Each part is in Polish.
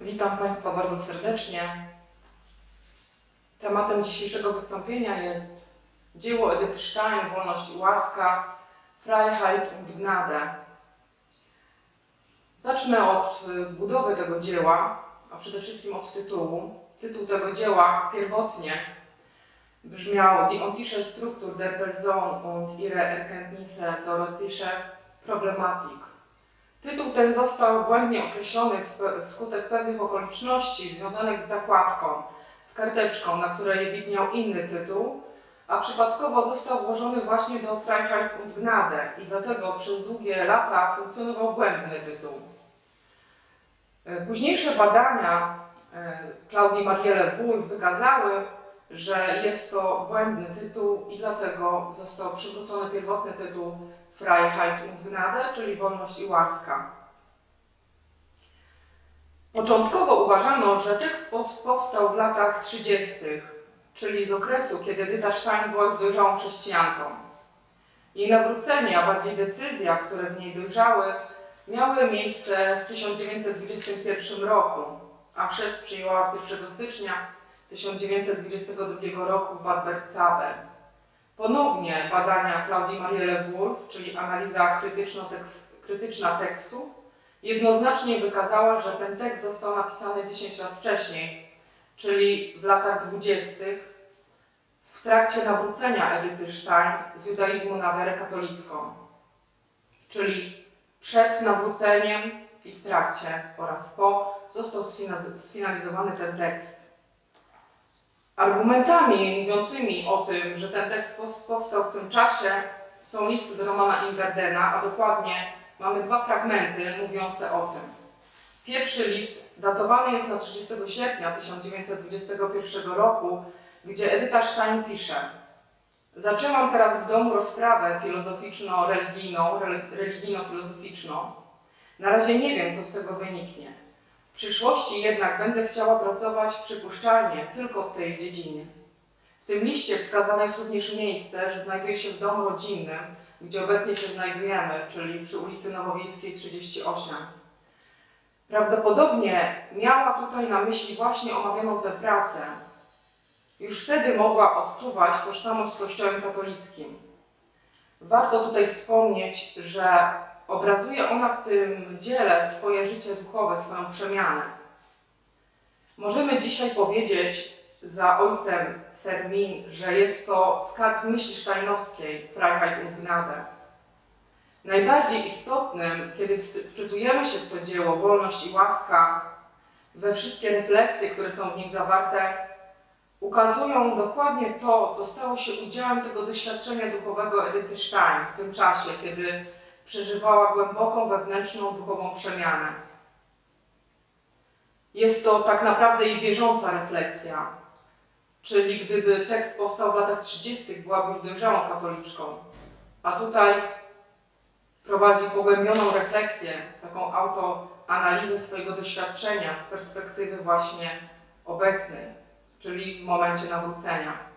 Witam Państwa bardzo serdecznie. Tematem dzisiejszego wystąpienia jest dzieło Edyty Stein, Wolność i łaska, Freiheit und Gnade. Zacznę od y, budowy tego dzieła, a przede wszystkim od tytułu. Tytuł tego dzieła pierwotnie brzmiał Die ontische Struktur der Person und ihre Erkenntnisse theoretische Problematik. Tytuł ten został błędnie określony wskutek pewnych okoliczności związanych z zakładką, z karteczką, na której widniał inny tytuł, a przypadkowo został włożony właśnie do Freiheit und Gnade i dlatego przez długie lata funkcjonował błędny tytuł. E, Późniejsze badania e, Klaudii Marielle Wulf wykazały, że jest to błędny tytuł i dlatego został przywrócony pierwotny tytuł Freiheit und Gnade, czyli wolność i łaska. Początkowo uważano, że tekst powstał w latach 30., czyli z okresu, kiedy Edyta Stein była już dojrzałą chrześcijanką. Jej nawrócenie, a bardziej decyzja, które w niej dojrzały, miały miejsce w 1921 roku, a chrzest przyjęła 1 stycznia 1922 roku w Bad Bergzabern. Ponownie badania Klaudii Marielle Wulf, czyli analiza krytyczno-tekst, krytyczna tekstu, jednoznacznie wykazała, że ten tekst został napisany 10 lat wcześniej, czyli w latach 20. w trakcie nawrócenia Edyty Stein z judaizmu na wiarę katolicką, czyli przed nawróceniem i w trakcie oraz po został sfina- sfinalizowany ten tekst. Argumentami mówiącymi o tym, że ten tekst powstał w tym czasie, są listy do Romana Ingardena, a dokładnie mamy dwa fragmenty mówiące o tym. Pierwszy list datowany jest na 30 sierpnia 1921 roku, gdzie Edyta Stein pisze Zaczęłam teraz w domu rozprawę filozoficzno-religijną, rel- religijno-filozoficzną. Na razie nie wiem, co z tego wyniknie. Przyszłości jednak będę chciała pracować przypuszczalnie tylko w tej dziedzinie. W tym liście wskazane jest również miejsce, że znajduje się w domu rodzinnym, gdzie obecnie się znajdujemy, czyli przy ulicy Nowowiejskiej 38. Prawdopodobnie miała tutaj na myśli właśnie omawianą tę pracę. Już wtedy mogła odczuwać tożsamość z Kościołem katolickim. Warto tutaj wspomnieć, że obrazuje ona w tym dziele swoje życie duchowe, swoją przemianę. Możemy dzisiaj powiedzieć za ojcem Fermin, że jest to skarb myśli sztajnowskiej, Freiheit und Gnade. Najbardziej istotnym, kiedy wczytujemy się w to dzieło Wolność i łaska, we wszystkie refleksje, które są w nich zawarte, ukazują dokładnie to, co stało się udziałem tego doświadczenia duchowego Edyty Stein w tym czasie, kiedy przeżywała głęboką wewnętrzną duchową przemianę. Jest to tak naprawdę jej bieżąca refleksja, czyli gdyby tekst powstał w latach 30., byłaby już dojrzałą katoliczką, a tutaj prowadzi pogłębioną refleksję, taką autoanalizę swojego doświadczenia z perspektywy właśnie obecnej, czyli w momencie nawrócenia.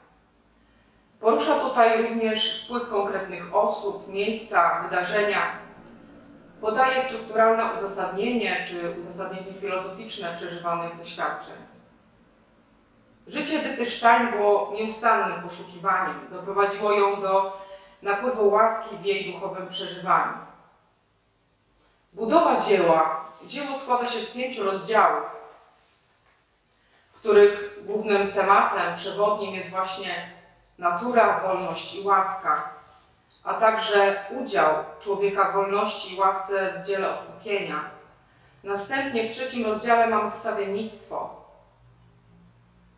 Porusza tutaj również wpływ konkretnych osób, miejsca, wydarzenia. Podaje strukturalne uzasadnienie czy uzasadnienie filozoficzne przeżywanych doświadczeń. Życie Edyty Stein było nieustannym poszukiwaniem. Doprowadziło ją do napływu łaski w jej duchowym przeżywaniu. Budowa dzieła. Dzieło składa się z pięciu rozdziałów, w których głównym tematem przewodnim jest właśnie natura, wolność i łaska, a także udział człowieka w wolności i łasce w dziele odkupienia. Następnie w trzecim rozdziale mamy wstawiennictwo.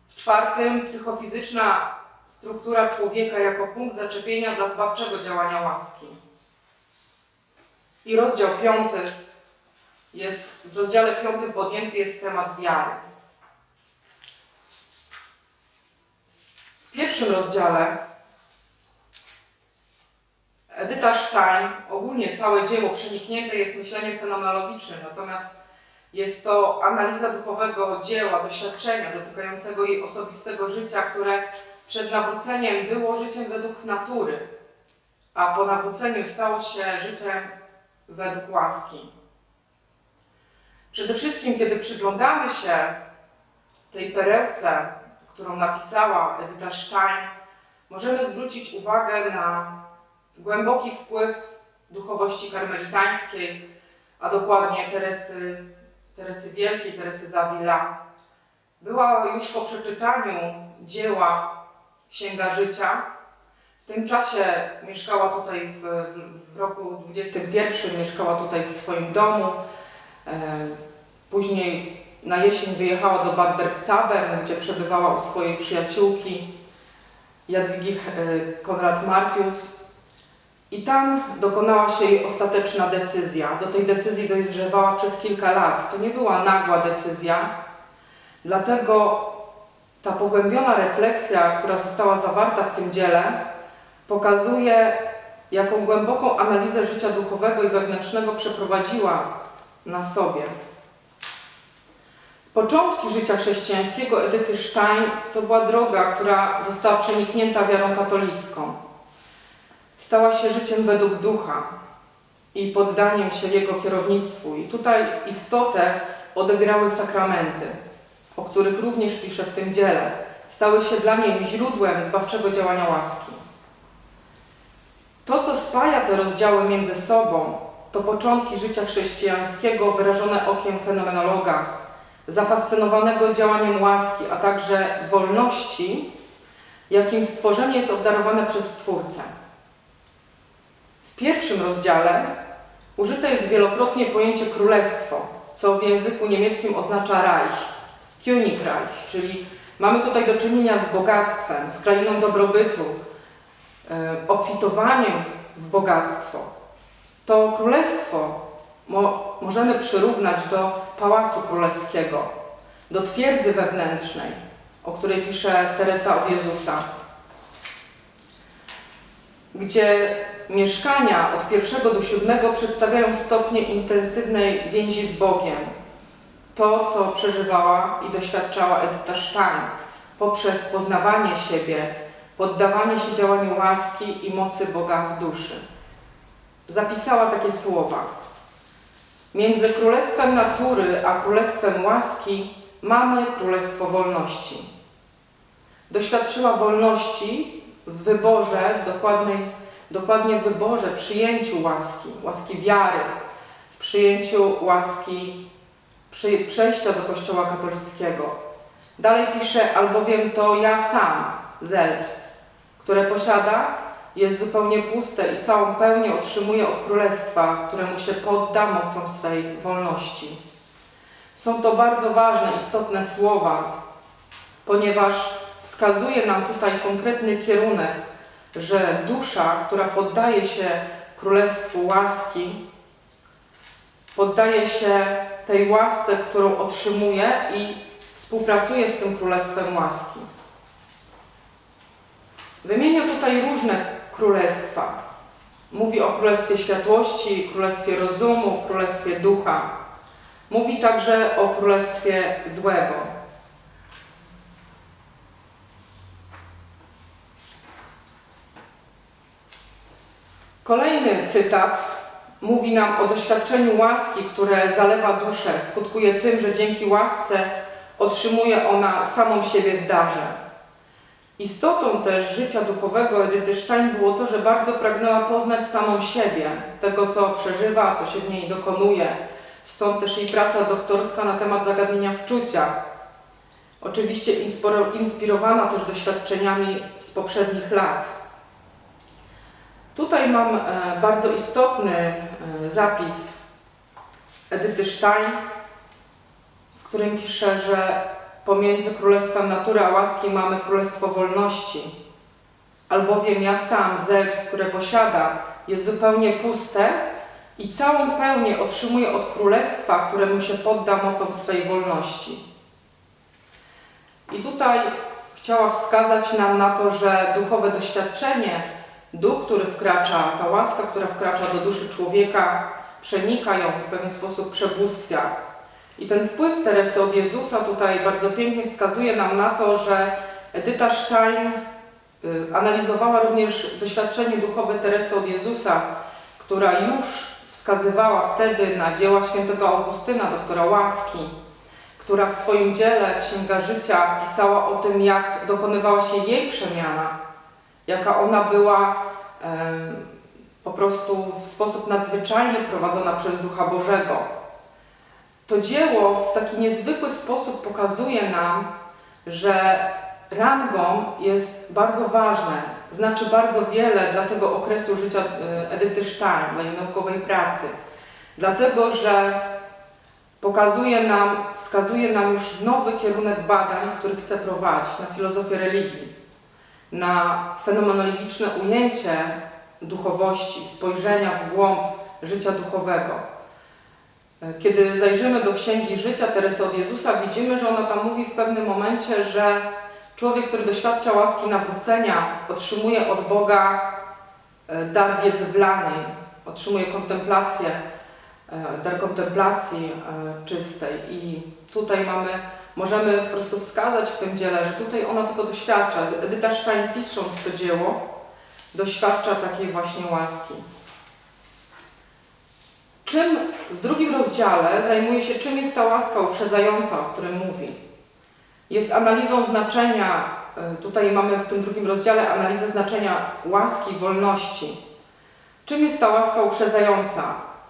W czwartym psychofizyczna struktura człowieka jako punkt zaczepienia dla zbawczego działania łaski. I rozdział piąty jest, w rozdziale piątym podjęty jest temat wiary. Pierwszym rozdziale Edyta Stein, ogólnie całe dzieło przeniknięte jest myśleniem fenomenologicznym, natomiast jest to analiza duchowego dzieła, doświadczenia dotykającego jej osobistego życia, które przed nawróceniem było życiem według natury, a po nawróceniu stało się życiem według łaski. Przede wszystkim, kiedy przyglądamy się tej perełce, którą napisała Edyta Stein, możemy zwrócić uwagę na głęboki wpływ duchowości karmelitańskiej, a dokładnie Teresy, Teresy Wielkiej, Teresy Zawila. Była już po przeczytaniu dzieła Księga Życia. W tym czasie mieszkała tutaj w, w, roku 21, mieszkała tutaj w swoim domu. E, Później na jesień wyjechała do Bad Bergzabern, gdzie przebywała u swojej przyjaciółki Jadwigi e, Konrad Martius. I tam dokonała się jej ostateczna decyzja. Do tej decyzji dojrzewała przez kilka lat. To nie była nagła decyzja, dlatego ta pogłębiona refleksja, która została zawarta w tym dziele, pokazuje, jaką głęboką analizę życia duchowego i wewnętrznego przeprowadziła na sobie. Początki życia chrześcijańskiego Edyty Stein to była droga, która została przeniknięta wiarą katolicką. Stała się życiem według ducha i poddaniem się jego kierownictwu. I tutaj istotę odegrały sakramenty, o których również pisze w tym dziele. Stały się dla niej źródłem zbawczego działania łaski. To, co spaja te rozdziały między sobą, to początki życia chrześcijańskiego wyrażone okiem fenomenologa, zafascynowanego działaniem łaski, a także wolności, jakim stworzenie jest obdarowane przez Stwórcę. W pierwszym rozdziale użyte jest wielokrotnie pojęcie królestwo, co w języku niemieckim oznacza Reich, Königreich, czyli mamy tutaj do czynienia z bogactwem, z krainą dobrobytu, e, obfitowaniem w bogactwo. To królestwo mo możemy przyrównać do pałacu królewskiego, do twierdzy wewnętrznej, o której pisze Teresa od Jezusa, gdzie mieszkania od pierwszego do siódmego przedstawiają stopnie intensywnej więzi z Bogiem. To, co przeżywała i doświadczała Edyta Stein poprzez poznawanie siebie, poddawanie się działaniu łaski i mocy Boga w duszy. Zapisała takie słowa. Między królestwem natury a królestwem łaski mamy królestwo wolności. Doświadczyła wolności w wyborze, dokładnej, dokładnie w wyborze, przyjęciu łaski, łaski wiary, w przyjęciu łaski przy, przejścia do Kościoła katolickiego. Dalej pisze, albowiem to ja sam, selbst, które posiada, jest zupełnie puste i całą pełnię otrzymuje od Królestwa, któremu się podda mocą swej wolności. Są to bardzo ważne, istotne słowa, ponieważ wskazuje nam tutaj konkretny kierunek, że dusza, która poddaje się Królestwu łaski, poddaje się tej łasce, którą otrzymuje i współpracuje z tym Królestwem łaski. Wymienia tutaj różne królestwa. Mówi o królestwie światłości, królestwie rozumu, królestwie ducha. Mówi także o królestwie złego. Kolejny cytat mówi nam o doświadczeniu łaski, które zalewa duszę, skutkuje tym, że dzięki łasce otrzymuje ona samą siebie w darze. Istotą też życia duchowego Edyty Stein było to, że bardzo pragnęła poznać samą siebie, tego co przeżywa, co się w niej dokonuje. Stąd też jej praca doktorska na temat zagadnienia wczucia. Oczywiście inspirowana też doświadczeniami z poprzednich lat. Tutaj mam e, bardzo istotny e, zapis Edyty Stein, w którym pisze, że Pomiędzy królestwem natury a łaski mamy królestwo wolności. Albowiem ja sam, selbst, które posiada, jest zupełnie puste i całą pełnię otrzymuje od królestwa, któremu się podda mocą swej wolności. I tutaj chciała wskazać nam na to, że duchowe doświadczenie, duch, który wkracza, ta łaska, która wkracza do duszy człowieka, przenika ją w pewien sposób przebóstwia, i ten wpływ Teresy od Jezusa tutaj bardzo pięknie wskazuje nam na to, że Edyta Stein y, analizowała również doświadczenie duchowe Teresy od Jezusa, która już wskazywała wtedy na dzieła świętego Augustyna, doktora łaski, która w swoim dziele Księga Życia pisała o tym, jak dokonywała się jej przemiana, jaka ona była po prostu w sposób nadzwyczajny prowadzona przez Ducha Bożego. To dzieło w taki niezwykły sposób pokazuje nam, że rangą jest bardzo ważne, znaczy bardzo wiele dla tego okresu życia e, Edyty Stein, dla jej naukowej pracy. Dlatego, że pokazuje nam, wskazuje nam już nowy kierunek badań, który chce prowadzić na filozofię religii, na fenomenologiczne ujęcie duchowości, spojrzenia w głąb życia duchowego. Kiedy zajrzymy do Księgi Życia Teresy od Jezusa, widzimy, że ona tam mówi w pewnym momencie, że człowiek, który doświadcza łaski nawrócenia, otrzymuje od Boga e, dar wiedzy wlanej, otrzymuje kontemplację, e, dar kontemplacji e, czystej. I tutaj mamy, możemy po prostu wskazać w tym dziele, że tutaj ona tego doświadcza. Edyta Stein pisząc to dzieło, doświadcza takiej właśnie łaski. Czym w drugim rozdziale zajmuje się, czym jest ta łaska uprzedzająca, o którym mówi. Jest analizą znaczenia, y, tutaj mamy w tym drugim rozdziale analizę znaczenia łaski wolności. Czym jest ta łaska uprzedzająca?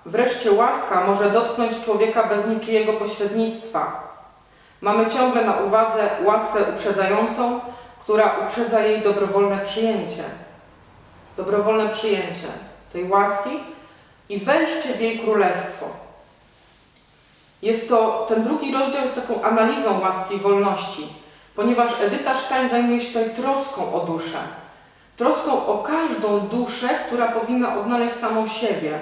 Wreszcie łaska może dotknąć człowieka bez niczyjego pośrednictwa. Mamy ciągle na uwadze łaskę uprzedzającą, która uprzedza jej dobrowolne przyjęcie. Dobrowolne przyjęcie tej łaski i wejście w jej królestwo. Jest to, ten drugi rozdział jest taką analizą łaski i wolności, ponieważ Edyta Stein zajmuje się tutaj troską o duszę. Troską o każdą duszę, która powinna odnaleźć samą siebie.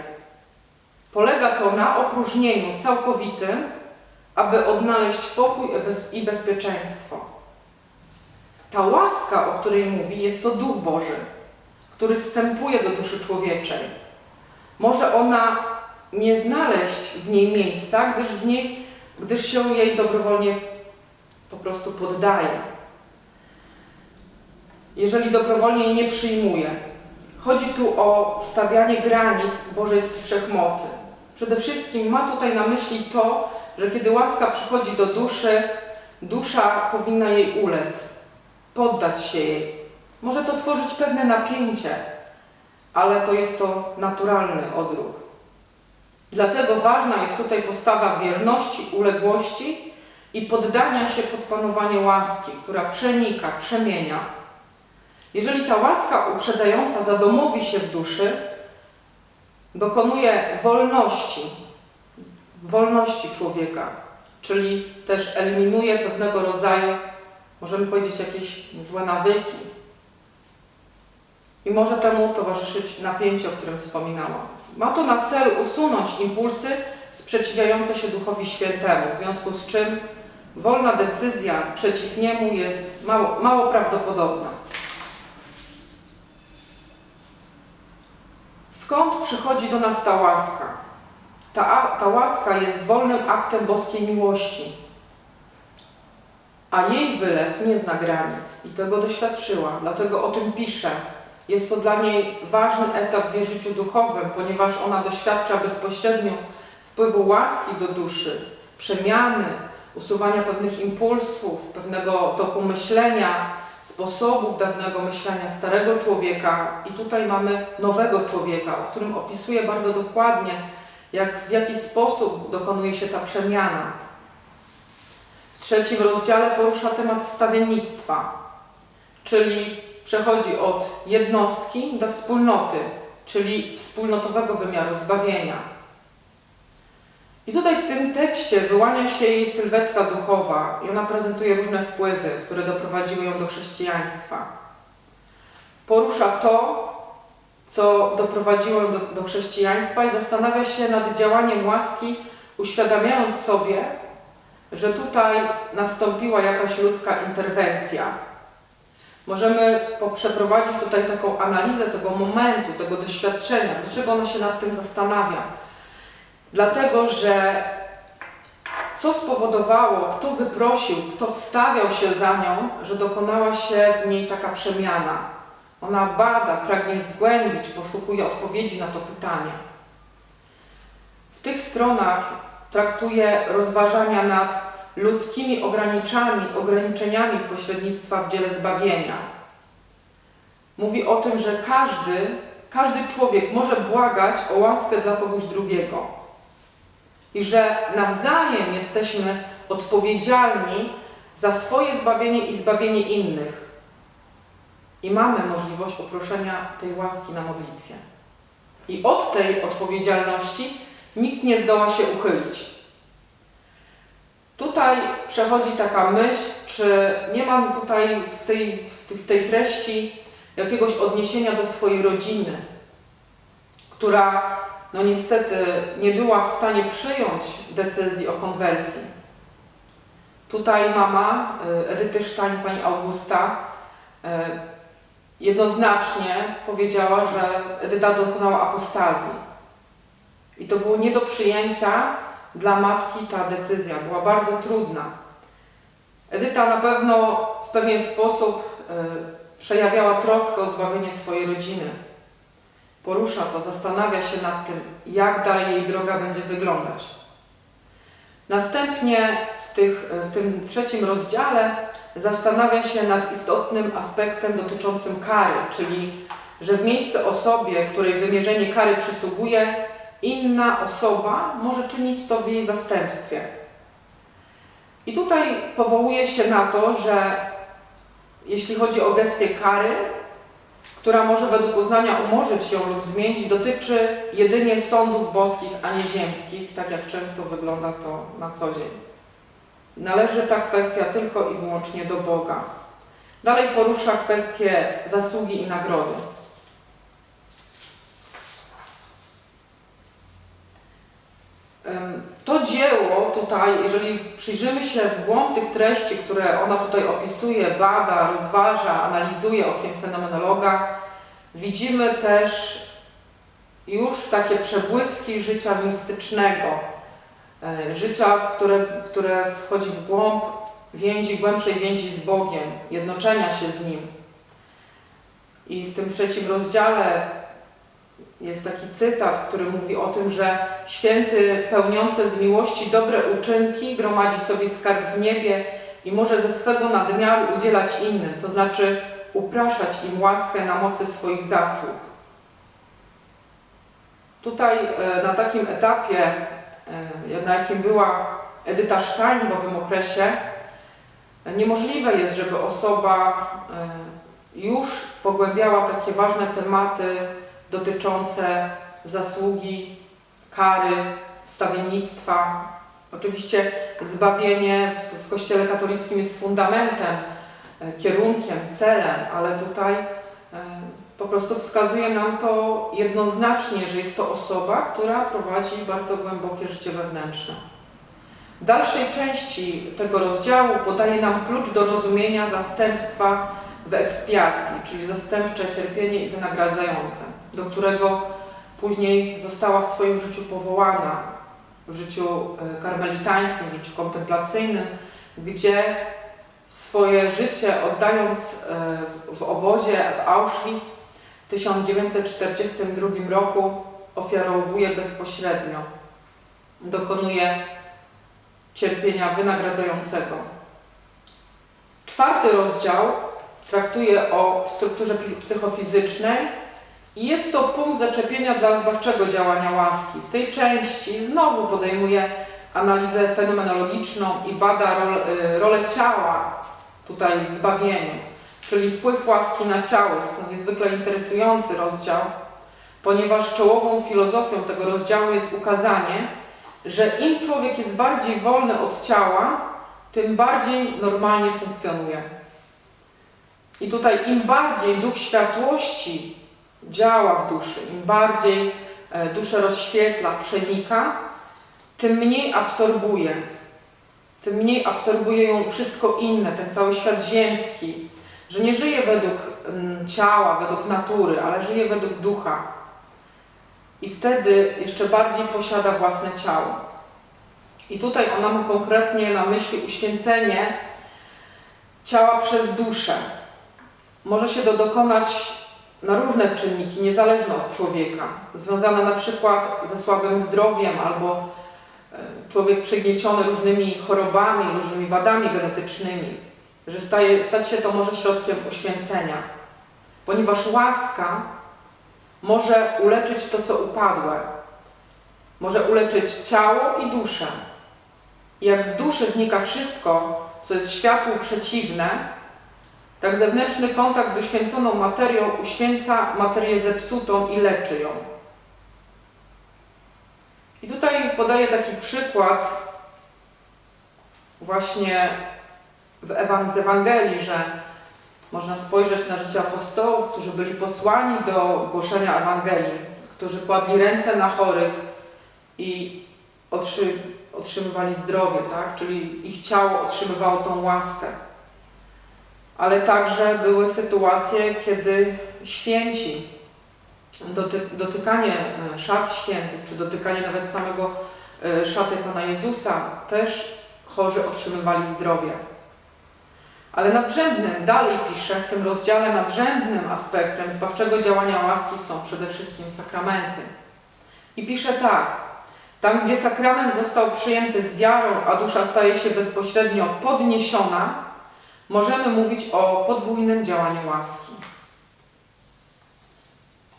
Polega to na opróżnieniu całkowitym, aby odnaleźć pokój i bez- i bezpieczeństwo. Ta łaska, o której mówi, jest to Duch Boży, który wstępuje do duszy człowieczej. Może ona nie znaleźć w niej miejsca, gdyż, z niej, gdyż się jej dobrowolnie po prostu poddaje. Jeżeli dobrowolnie jej nie przyjmuje. Chodzi tu o stawianie granic Bożej Wszechmocy. Przede wszystkim ma tutaj na myśli to, że kiedy łaska przychodzi do duszy, dusza powinna jej ulec, poddać się jej. Może to tworzyć pewne napięcie, ale to jest to naturalny odruch. Dlatego ważna jest tutaj postawa wierności, uległości i poddania się pod panowanie łaski, która przenika, przemienia. Jeżeli ta łaska uprzedzająca zadomowi się w duszy, dokonuje wolności, wolności człowieka, czyli też eliminuje pewnego rodzaju, możemy powiedzieć, jakieś złe nawyki. I może temu towarzyszyć napięcie, o którym wspominałam. Ma to na celu usunąć impulsy sprzeciwiające się Duchowi Świętemu, w związku z czym wolna decyzja przeciw niemu jest mało, mało prawdopodobna. Skąd przychodzi do nas ta łaska? Ta, ta łaska jest wolnym aktem boskiej miłości, a jej wylew nie zna granic i tego doświadczyła, dlatego o tym pisze. Jest to dla niej ważny etap w jej życiu duchowym, ponieważ ona doświadcza bezpośrednio wpływu łaski do duszy, przemiany, usuwania pewnych impulsów, pewnego toku myślenia, sposobów dawnego myślenia starego człowieka i tutaj mamy nowego człowieka, o którym opisuje bardzo dokładnie, jak, w jaki sposób dokonuje się ta przemiana. W trzecim rozdziale porusza temat wstawiennictwa, czyli przechodzi od jednostki do wspólnoty, czyli wspólnotowego wymiaru zbawienia. I tutaj w tym tekście wyłania się jej sylwetka duchowa i ona prezentuje różne wpływy, które doprowadziły ją do chrześcijaństwa. Porusza to, co doprowadziło ją do, do chrześcijaństwa i zastanawia się nad działaniem łaski, uświadamiając sobie, że tutaj nastąpiła jakaś ludzka interwencja. Możemy przeprowadzić tutaj taką analizę tego momentu, tego doświadczenia, dlaczego ona się nad tym zastanawia. Dlatego, że co spowodowało, kto wyprosił, kto wstawiał się za nią, że dokonała się w niej taka przemiana. Ona bada, pragnie zgłębić, poszukuje odpowiedzi na to pytanie. stronach traktuje rozważania nad ludzkimi ograniczami, ograniczeniami pośrednictwa w dziele zbawienia. Mówi o tym, że każdy, każdy człowiek może błagać o łaskę dla kogoś drugiego i że nawzajem jesteśmy odpowiedzialni za swoje zbawienie i zbawienie innych. I mamy możliwość uproszenia tej łaski na modlitwie. I od tej odpowiedzialności nikt nie zdoła się uchylić. Tutaj przechodzi taka myśl, czy nie mam tutaj w tej, w tej treści jakiegoś odniesienia do swojej rodziny, która no niestety nie była w stanie przyjąć decyzji o konwersji. Tutaj mama y, Edyty Sztań, pani Augusta, y, jednoznacznie powiedziała, że Edyta dokonała apostazji. I to było nie do przyjęcia dla matki ta decyzja, była bardzo trudna. Edyta na pewno w pewien sposób y, przejawiała troskę o zbawienie swojej rodziny. Porusza to, zastanawia się nad tym, jak dalej jej droga będzie wyglądać. Następnie w, tych, w tym trzecim rozdziale zastanawia się nad istotnym aspektem dotyczącym kary, czyli że w miejsce osobie, której wymierzenie kary przysługuje, inna osoba może czynić to w jej zastępstwie. I tutaj powołuje się na to, że jeśli chodzi o gestię kary, która może według uznania umorzyć ją lub zmienić, dotyczy jedynie sądów boskich, a nie ziemskich, tak jak często wygląda to na co dzień. Należy ta kwestia tylko i wyłącznie do Boga. Dalej porusza kwestię zasługi i nagrody. To dzieło tutaj, jeżeli przyjrzymy się w głąb tych treści, które ona tutaj opisuje, bada, rozważa, analizuje okiem fenomenologa, widzimy też już takie przebłyski życia mistycznego, e, życia, w które, które wchodzi w głąb więzi, głębszej więzi z Bogiem, jednoczenia się z Nim. I w tym trzecim rozdziale jest taki cytat, który mówi o tym, że święty pełniący z miłości dobre uczynki gromadzi sobie skarb w niebie i może ze swego nadmiaru udzielać innym, to znaczy upraszać im łaskę na mocy swoich zasług. Tutaj e, na takim etapie, e, na jakim była Edyta Stein w owym okresie, niemożliwe jest, żeby osoba e, już pogłębiała takie ważne tematy dotyczące zasługi, kary, wstawiennictwa. Oczywiście zbawienie w, w Kościele katolickim jest fundamentem, e, kierunkiem, celem, ale tutaj e, po prostu wskazuje nam to jednoznacznie, że jest to osoba, która prowadzi bardzo głębokie życie wewnętrzne. W dalszej części tego rozdziału podaje nam klucz do rozumienia zastępstwa w ekspiacji, czyli zastępcze cierpienie i wynagradzające, do którego później została w swoim życiu powołana, w życiu e, karmelitańskim, w życiu kontemplacyjnym, gdzie swoje życie oddając e, w- w obozie w Auschwitz w 1942 roku ofiarowuje bezpośrednio, dokonuje cierpienia wynagradzającego. Czwarty rozdział traktuje o strukturze psychofizycznej i jest to punkt zaczepienia dla zbawczego działania łaski. W tej części znowu podejmuje analizę fenomenologiczną i bada rol, y, rolę ciała tutaj w zbawieniu, czyli wpływ łaski na ciało. Jest to niezwykle interesujący rozdział, ponieważ czołową filozofią tego rozdziału jest ukazanie, że im człowiek jest bardziej wolny od ciała, tym bardziej normalnie funkcjonuje. I tutaj im bardziej duch światłości działa w duszy, im bardziej e, duszę rozświetla, przenika, tym mniej absorbuje. Tym mniej absorbuje ją wszystko inne, ten cały świat ziemski, że nie żyje według ciała, według natury, ale żyje według ducha. I wtedy jeszcze bardziej posiada własne ciało. I tutaj ona ma konkretnie na myśli uświęcenie ciała przez duszę. Może się to dokonać na różne czynniki, niezależne od człowieka, związane na przykład ze słabym zdrowiem albo człowiek przygnieciony różnymi chorobami, różnymi wadami genetycznymi, że staje, stać się to może środkiem uświęcenia, ponieważ łaska może uleczyć to, co upadłe, może uleczyć ciało i duszę. Jak z duszy znika wszystko, co jest światłu przeciwne, tak zewnętrzny kontakt z uświęconą materią uświęca materię zepsutą i leczy ją. I tutaj podaję taki przykład właśnie w Ewan- z Ewangelii, że można spojrzeć na życie apostołów, którzy byli posłani do głoszenia Ewangelii, którzy kładli ręce na chorych i otrzy, otrzymywali zdrowie, tak? czyli ich ciało otrzymywało tą łaskę. Ale także były sytuacje, kiedy święci, doty, dotykanie e, szat świętych, czy dotykanie nawet samego e, szaty Pana Jezusa, też chorzy otrzymywali zdrowie. Ale nadrzędnym, dalej pisze w tym rozdziale, nadrzędnym aspektem zbawczego działania łaski są przede wszystkim sakramenty. I pisze tak, tam gdzie sakrament został przyjęty z wiarą, a dusza staje się bezpośrednio podniesiona, możemy mówić o podwójnym działaniu łaski.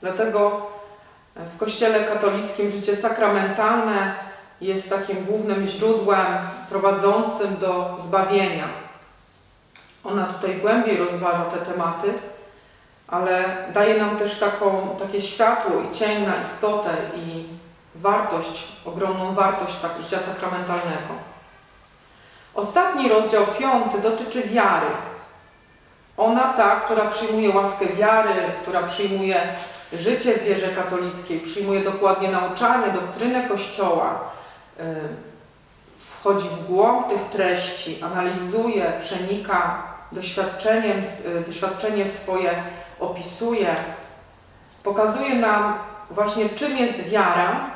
Dlatego w Kościele katolickim życie sakramentalne jest takim głównym źródłem prowadzącym do zbawienia. Ona tutaj głębiej rozważa te tematy, ale daje nam też taką, takie światło i cień na istotę i wartość, ogromną wartość życia sakramentalnego. Ostatni rozdział, piąty, dotyczy wiary. Ona ta, która przyjmuje łaskę wiary, która przyjmuje życie w wierze katolickiej, przyjmuje dokładnie nauczanie, doktrynę Kościoła, y, wchodzi w głąb tych treści, analizuje, przenika doświadczeniem, y, doświadczenie swoje, opisuje, pokazuje nam właśnie czym jest wiara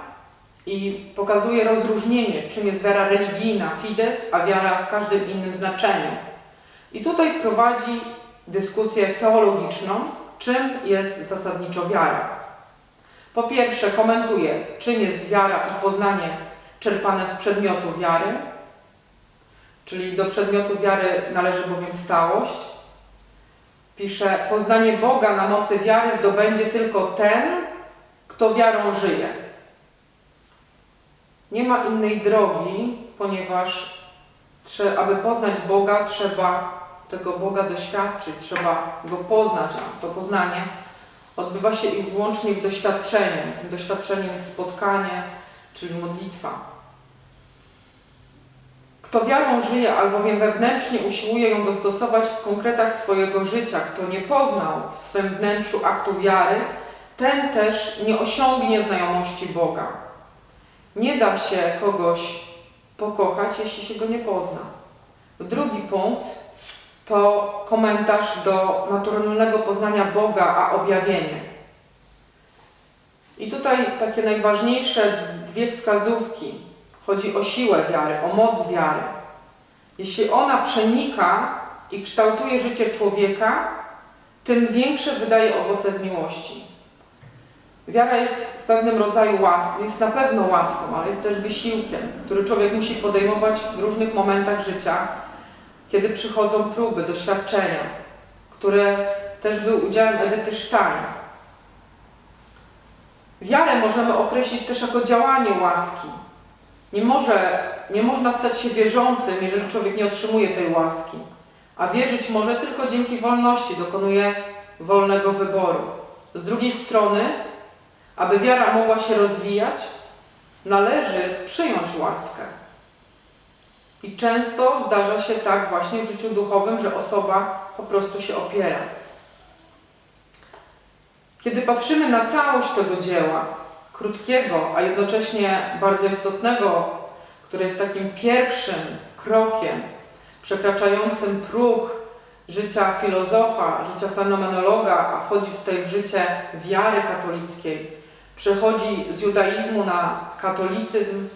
i pokazuje rozróżnienie, czym jest wiara religijna, fides, a wiara w każdym innym znaczeniu. I tutaj prowadzi dyskusję teologiczną, czym jest zasadniczo wiara. Po pierwsze, komentuje, czym jest wiara i poznanie czerpane z przedmiotu wiary, czyli do przedmiotu wiary należy bowiem stałość. Pisze, poznanie Boga na mocy wiary zdobędzie tylko ten, kto wiarą żyje. Nie ma innej drogi, ponieważ aby poznać Boga, trzeba tego Boga doświadczyć, trzeba Go poznać, a to poznanie odbywa się i wyłącznie w doświadczeniu. Tym doświadczeniem jest spotkanie, czyli modlitwa. Kto wiarą żyje, albowiem wewnętrznie usiłuje ją dostosować w konkretach swojego życia, kto nie poznał w swym wnętrzu aktu wiary, ten też nie osiągnie znajomości Boga. Nie da się kogoś pokochać, jeśli się go nie pozna. Drugi punkt to komentarz do naturalnego poznania Boga, a objawienie. I tutaj takie najważniejsze dwie wskazówki. Chodzi o siłę wiary, o moc wiary. Jeśli ona przenika i kształtuje życie człowieka, tym większe wydaje owoce w miłości. Wiara jest w pewnym rodzaju łaski, jest na pewno łaską, ale jest też wysiłkiem, który człowiek musi podejmować w różnych momentach życia, kiedy przychodzą próby, doświadczenia, które też były udziałem Edyty Stein. Wiarę możemy określić też jako działanie łaski. Nie, może, nie można stać się wierzącym, jeżeli człowiek nie otrzymuje tej łaski. A wierzyć może tylko dzięki wolności, dokonuje wolnego wyboru. Z drugiej strony, aby wiara mogła się rozwijać, należy przyjąć łaskę. I często zdarza się tak właśnie w życiu duchowym, że osoba po prostu się opiera. Kiedy patrzymy na całość tego dzieła, krótkiego, a jednocześnie bardzo istotnego, które jest takim pierwszym krokiem przekraczającym próg życia filozofa, życia fenomenologa, a wchodzi tutaj w życie wiary katolickiej, przechodzi z judaizmu na katolicyzm,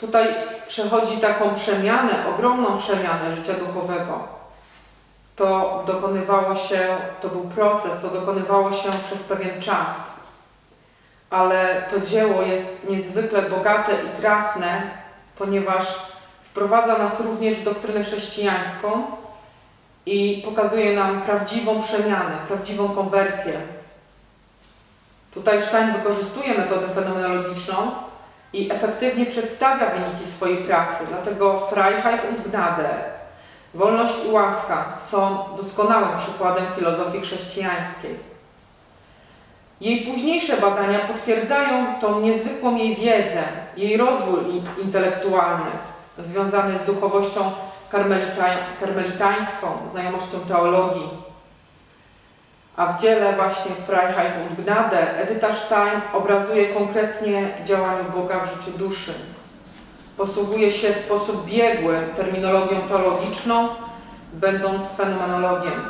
tutaj przechodzi taką przemianę, ogromną przemianę życia duchowego. To dokonywało się, to był proces, to dokonywało się przez pewien czas. ale to dzieło jest niezwykle bogate i trafne, ponieważ wprowadza nas również w doktrynę chrześcijańską i pokazuje nam prawdziwą przemianę, prawdziwą konwersję. Tutaj Stein wykorzystuje metodę fenomenologiczną i efektywnie przedstawia wyniki swojej pracy, dlatego Freiheit und Gnade, wolność i łaska są doskonałym przykładem filozofii chrześcijańskiej. Jej późniejsze badania potwierdzają tą niezwykłą jej wiedzę, jej rozwój in- intelektualny związany z duchowością karmelita karmelitańską, znajomością teologii. A w dziele właśnie Freiheit und Gnade Edyta Stein obrazuje konkretnie działanie Boga w życiu duszy. Posługuje się w sposób biegły terminologią teologiczną, będąc fenomenologiem.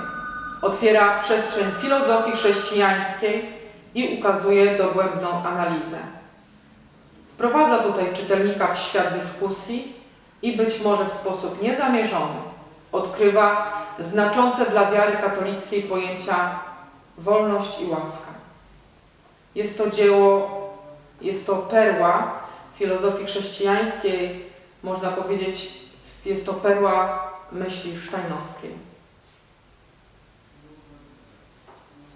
Otwiera przestrzeń filozofii chrześcijańskiej i ukazuje dogłębną analizę. Wprowadza tutaj czytelnika w świat dyskusji i być może w sposób niezamierzony odkrywa znaczące dla wiary katolickiej pojęcia wolność i łaska. Jest to dzieło, jest to perła filozofii chrześcijańskiej, można powiedzieć, jest to perła myśli sztajnowskiej.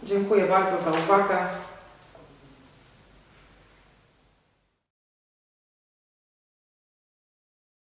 Dziękuję bardzo za uwagę.